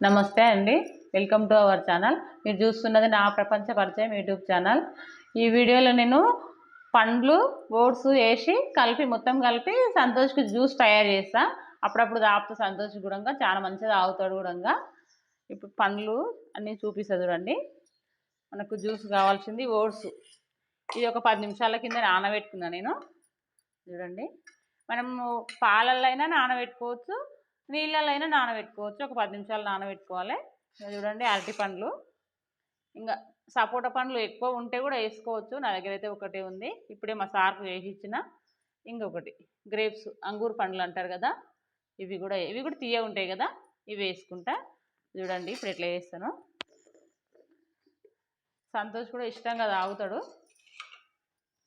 నమస్తే అండి. Welcome to our channel మీరు చూస్తున్నది నా ప్రపంచ పరిచయం యూట్యూబ్ ఛానల్ ఈ వీడియోలో నేను పండ్లు ఓట్స్ వేసి కలిపి మొత్తం కలిపి సంతోష్కి జ్యూస్ తయారు చేస్తా. అప్పుడప్పుడు తాగుతూ సంతోష్ కూడా చాలా మంచిగా తాగుతాడు కూడా ఇప్పుడు పండ్లు అన్నీ చూపిస్తా చూడండి. మనకు జ్యూస్ కావాల్సింది ఓట్స్. ఇది ఒక పది నిమిషాల కింద నానబెట్టుకున్నా నేను. చూడండి. మనము పాలల్లో అయినా నానబెట్టుకోవచ్చు. నీళ్ళల్లో అయినా నానబెట్టుకోవచ్చు. ఒక పది నిమిషాలు నానబెట్టుకోవాలి. చూడండి అరటి పండ్లు. ఇంకా సపోటా పండ్లు ఎక్కువ ఉంటే కూడా వేసుకోవచ్చు. నా దగ్గర అయితే ఒకటే ఉంది. ఇప్పుడే మా సార్కు వేసి ఇచ్చిన. ఇంకొకటి గ్రేప్స్ అంగూర్ పండ్లు అంటారు కదా ఇవి కూడా ఇవి కూడా తీయ ఉంటాయి కదా ఇవి వేసుకుంటా. చూడండి ఇప్పుడు ఎట్లా వేస్తాను సంతోష్ కూడా ఇష్టంగా తాగుతాడు.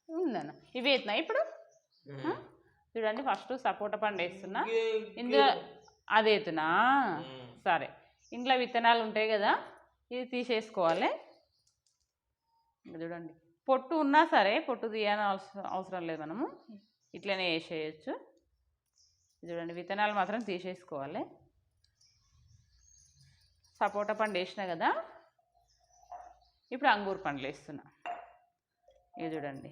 ఉందన్న ఇవి వేస్తున్నా ఇప్పుడు? చూడండి ఫస్ట్ సపోటా పండు వేస్తున్నా. ఇందులో అది వేస్తున్నా సరే. ఇంట్లో విత్తనాలు ఉంటాయి కదా ఇది తీసేసుకోవాలి. చూడండి. పొట్టు ఉన్నా సరే పొట్టు తీయని అవసరం లేదు మనము. ఇట్లనే వేసేయచ్చు. చూడండి విత్తనాలు మాత్రం తీసేసుకోవాలి. సపోటా పండు వేసిన కదా ఇప్పుడు అంగూరు పండ్లు వేస్తున్నా. ఇది చూడండి.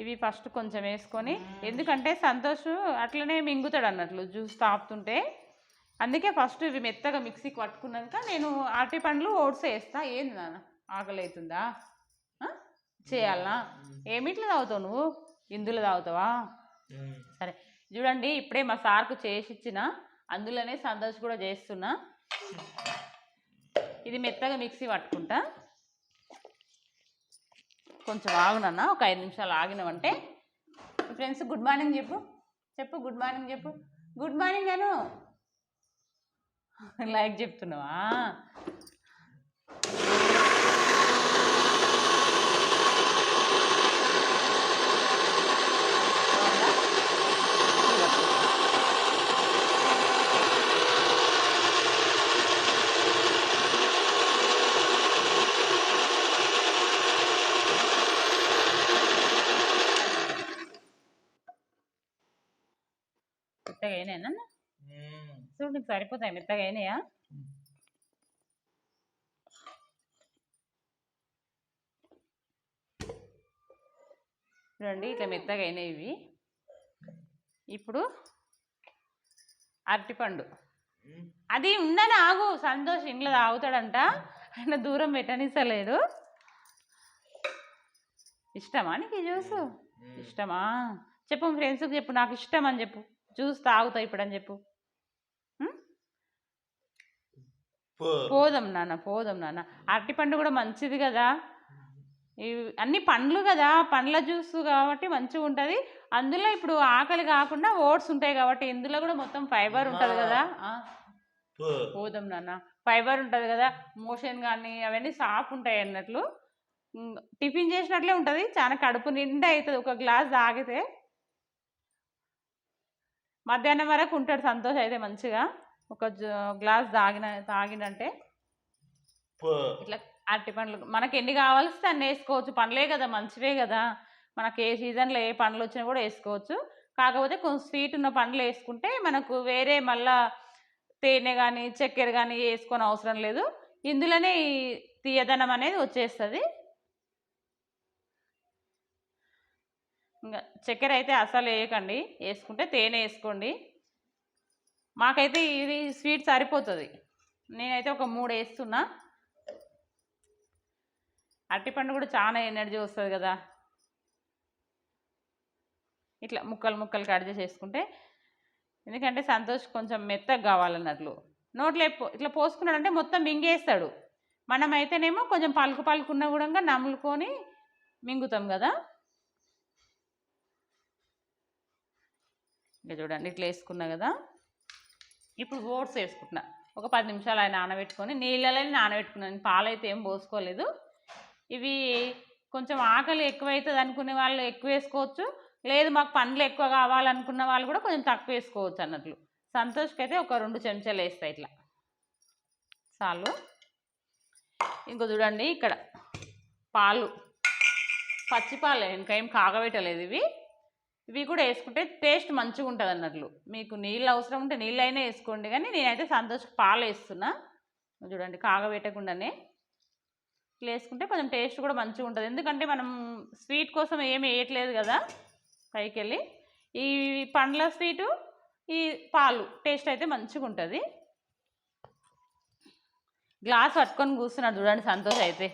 ఇవి ఫస్ట్ కొంచెం వేసుకొని. ఎందుకంటే సంతోష్ అట్లనే మింగుతాడు అన్నట్లు జ్యూస్ తాపుతుంటే. అందుకే ఫస్ట్ ఇవి మెత్తగా మిక్సీకి పట్టుకున్నాక నేను అరటి పండ్లు ఓట్స్ వేస్తా. ఏంది నాన్న? ఆకలి అవుతుందా? చేయాలనా ఏమిట్లో తాగుతావు నువ్వు? ఇందులో తాగుతావా? సరే. చూడండి ఇప్పుడే మా సార్కు చేసి ఇచ్చిన. అందులోనే సంతోష్ కూడా చేస్తున్నా. ఇది మెత్తగా మిక్సీ పట్టుకుంటా. కొంచెం ఆగునన్నా ఒక ఐదు నిమిషాలు ఆగినామంటే ఫ్రెండ్స్ గుడ్ మార్నింగ్ చెప్పు. చెప్పు గుడ్ మార్నింగ్ చెప్పు. గుడ్ మార్నింగ్ అను. లైక్ చెప్తున్నావా? మెత్తగా అయినాయనా చూడు నీకు సరిపోతాయి? మెత్తగా అయినాయా? చూడండి ఇట్లా మెత్తగా అయినాయి ఇవి. ఇప్పుడు అరటిపండు. అది ఉందని ఆగు సంతోష్ ఇంట్లో తాగుతాడంట. ఆయన దూరం పెట్టనిస్తలేడు ఇష్టమా నీకు జ్యూస్? ఇష్టమా? చెప్పు ఫ్రెండ్స్కి చెప్పు. నాకు ఇష్టం అని చెప్పు. జ్యూస్ తాగుతా ఇప్పుడు అని చెప్పు? పోదాం నాన్న పోదాం నాన్న. అరటిపండు కూడా మంచిది కదా. ఇవి అన్ని పండ్లు కదా పండ్ల జ్యూస్ కాబట్టి మంచిగా ఉంటుంది. అందులో ఇప్పుడు ఆకలి కాకుండా ఓట్స్ ఉంటాయి కాబట్టి ఇందులో కూడా మొత్తం ఫైబర్ ఉంటుంది కదా. పోదాం నాన్న. ఫైబర్ ఉంటుంది కదా. మోషన్ కానీ అవన్నీ సాఫ్ ఉంటాయి అన్నట్లు. టిఫిన్ చేసినట్లే ఉంటుంది. చాలా కడుపు నిండా అవుతుంది ఒక గ్లాస్ తాగితే మధ్యాహ్నం వరకు ఉంటాడు సంతోష్ అయితే మంచిగా. ఒక గ్లాస్ తాగిన తాగినంటే ఇట్లా అరటి పండ్లు. మనకి ఎన్ని కావాల్సి అన్ని వేసుకోవచ్చు. పండ్లే కదా మంచివే కదా. మనకి ఏ సీజన్లో ఏ పండ్లు వచ్చినా కూడా వేసుకోవచ్చు. కాకపోతే కొంచెం స్వీట్ ఉన్న పండ్లు వేసుకుంటే మనకు వేరే మళ్ళా తేనె కానీ చక్కెర కానీ వేసుకొని అవసరం లేదు. ఇందులోనే తీయదనం అనేది వచ్చేస్తుంది. ఇంకా చక్కెర అయితే అసలు వేయకండి. వేసుకుంటే తేనె వేసుకోండి. మాకైతే ఇది స్వీట్ సరిపోతుంది. నేనైతే ఒక మూడు వేస్తున్నా. అరటిపండు కూడా చాలా ఎనర్జీ వస్తుంది కదా. ఇట్లా ముక్కలు ముక్కలు కట్ చేసుకుంటే ఎందుకంటే సంతోష్ కొంచెం మెత్తగా కావాలన్నట్లు. నోట్లో ఇట్లా పోసుకున్నాడంటే మొత్తం మింగేస్తాడు. మనం అయితేనేమో కొంచెం పలుకు పలుకున్న కూడా నములుకొని మింగుతాం కదా. ఇంకా చూడండి ఇట్లా వేసుకున్నా కదా. ఇప్పుడు ఓట్స్ వేసుకుంటున్నా. ఒక పది నిమిషాలు ఆయన నానబెట్టుకొని నీళ్ళలో నానబెట్టుకున్నాను పాలైతే ఏం పోసుకోలేదు. ఇవి కొంచెం ఆకలి ఎక్కువైతుంది అనుకునే వాళ్ళు ఎక్కువ వేసుకోవచ్చు. లేదు మాకు పండ్లు ఎక్కువ కావాలనుకున్న వాళ్ళు కూడా కొంచెం తక్కువ వేసుకోవచ్చు అన్నట్లు. సంతోష్కి అయితే ఒక రెండు చెంచాలు వేస్తాయి ఇట్లా. చాలు. ఇంకో చూడండి ఇక్కడ పాలు. పచ్చి పాలు ఏం కాగబెట్టలేదు ఇవి. ఇవి కూడా వేసుకుంటే టేస్ట్ మంచిగా ఉంటుంది అన్నట్లు. మీకు నీళ్ళు అవసరం ఉంటే నీళ్ళు అయినా వేసుకోండి కానీ నేనైతే సంతోష్ పాలు వేస్తున్నా. చూడండి కాగబెట్టకుండానే ఇట్లా వేసుకుంటే కొంచెం టేస్ట్ కూడా మంచిగా ఉంటుంది. ఎందుకంటే మనం స్వీట్ కోసం ఏమి వేయట్లేదు కదా పైకి వెళ్ళి ఈ పండ్ల స్వీటు ఈ పాలు టేస్ట్ అయితే మంచిగా ఉంటుంది. గ్లాస్ పట్టుకొని కూర్చున్నాడు చూడండి సంతోష్ అయితే.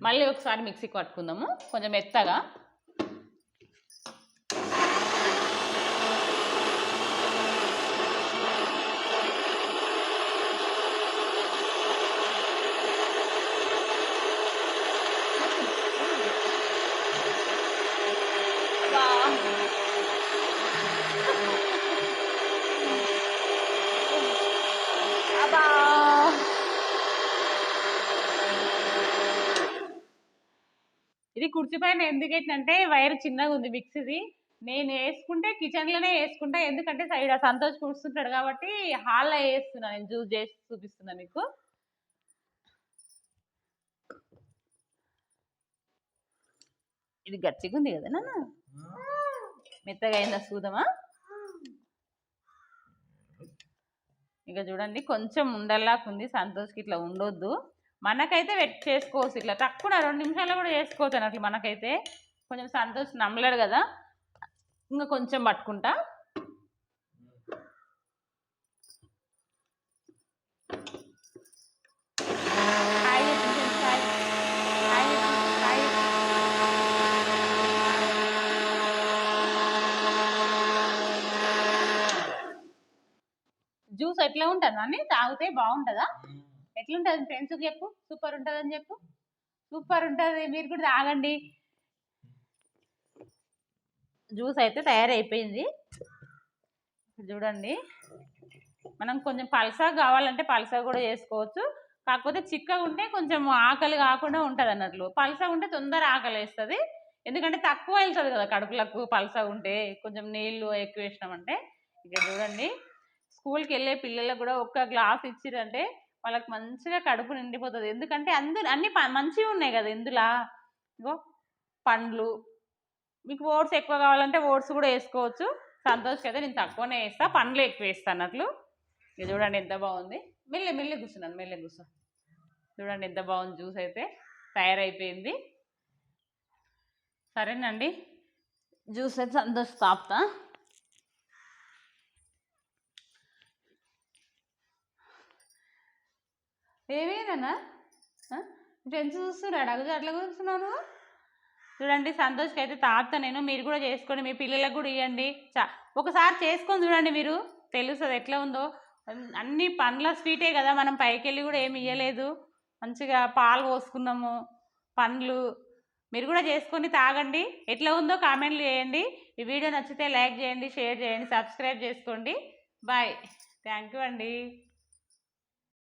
మళ్ళీ ఒకసారి మిక్సీకి పట్టుకుందాము కొంచెం మెత్తగా వా. అబ్బా ఇది కుర్చీ పైన ఎందుకు పెట్టినంటే వైర్ చిన్నగా ఉంది మిక్సీది. నేను వేసుకుంటే కిచెన్లోనే వేసుకుంటా. ఎందుకంటే సైడ్ సంతోష్ కూర్చుంటాడు కాబట్టి హాల్లో వేస్తున్నా. నేను జ్యూస్ చేసి చూపిస్తున్నా మీకు ఇది గట్టిగా ఉంది కదా నాన్న? మెత్తగా అయిందా చూద్దామా ఇక చూడండి కొంచెం ఉండల్లాకుంది ఉంది. సంతోష్కి ఇట్లా ఉండొద్దు. మనకైతే వెట్ చేసుకోవచ్చు. ఇట్లా తక్కువ రెండు నిమిషాల్లో కూడా చేసుకోవచ్చు అన్నట్లు మనకైతే కొంచెం సంతోష్ నమ్మలేడు కదా. ఇంకా కొంచెం పట్టుకుంటా. జ్యూస్ ఎట్లా ఉంటుంది? అని తాగితే బాగుంటుందా? ఎట్లుంటుంది ఫ్రెండ్స్కి చెప్పు? సూపర్ ఉంటుందని చెప్పు? సూపర్ ఉంటుంది మీరు కూడా తాగండి. జ్యూస్ అయితే తయారైపోయింది. చూడండి. మనం కొంచెం పల్సా కావాలంటే పల్సా కూడా చేసుకోవచ్చు. కాకపోతే చిక్కగా ఉంటే కొంచెం ఆకలి కాకుండా ఉంటుంది అన్నట్లు. పల్సా ఉంటే తొందర ఆకలి వేస్తుంది ఎందుకంటే తక్కువ వెళ్తుంది కదా కడుపులకు పల్సా ఉంటే. కొంచెం నీళ్ళు ఎక్కువ వేసినామంటే. ఇక చూడండి. స్కూల్కి వెళ్ళే పిల్లలకు కూడా ఒక్క గ్లాస్ ఇచ్చిరంటే వాళ్ళకి మంచిగా కడుపు నిండిపోతుంది. ఎందుకంటే అందరు అన్ని ప- ఉన్నాయి కదా ఇందులో. ఇగో పండ్లు. మీకు ఓట్స్ ఎక్కువ కావాలంటే ఓట్స్ కూడా వేసుకోవచ్చు. సంతోష్కి అయితే నేను తక్కువనే వేస్తా. పండ్లు ఎక్కువ వేస్తాను అన్నట్లు. ఇది చూడండి ఎంత బాగుంది. మెల్లె మెల్లె కూర్చున్నాను మెల్లె కూర్చో. చూడండి ఎంత బాగుంది జ్యూస్ అయితే. తయారైపోయింది. సరేనండి. జ్యూస్ అయితే సంతోష్ తాపుతా. ఏమేనన్నా ఫ్రెండ్స్ చూస్తున్నాడు అడుగు అట్లా కూర్చున్నాను చూడండి సంతోష్కి అయితే తాత నేను మీరు కూడా చేసుకోండి మీ పిల్లలకు కూడా ఇవ్వండి చా ఒకసారి చేసుకొని చూడండి మీరు తెలుస్తుంది ఎట్లా ఉందో. అన్ని పండ్ల స్వీటే కదా మనం పైకి వెళ్ళి కూడా ఏమి ఇవ్వలేదు మంచిగా పాలు పోసుకున్నాము పండ్లు. మీరు కూడా చేసుకొని తాగండి. ఎట్లా ఉందో కామెంట్లు చేయండి. ఈ వీడియో నచ్చితే లైక్ చేయండి షేర్ చేయండి సబ్స్క్రైబ్ చేసుకోండి. బాయ్. థ్యాంక్ యూ అండి.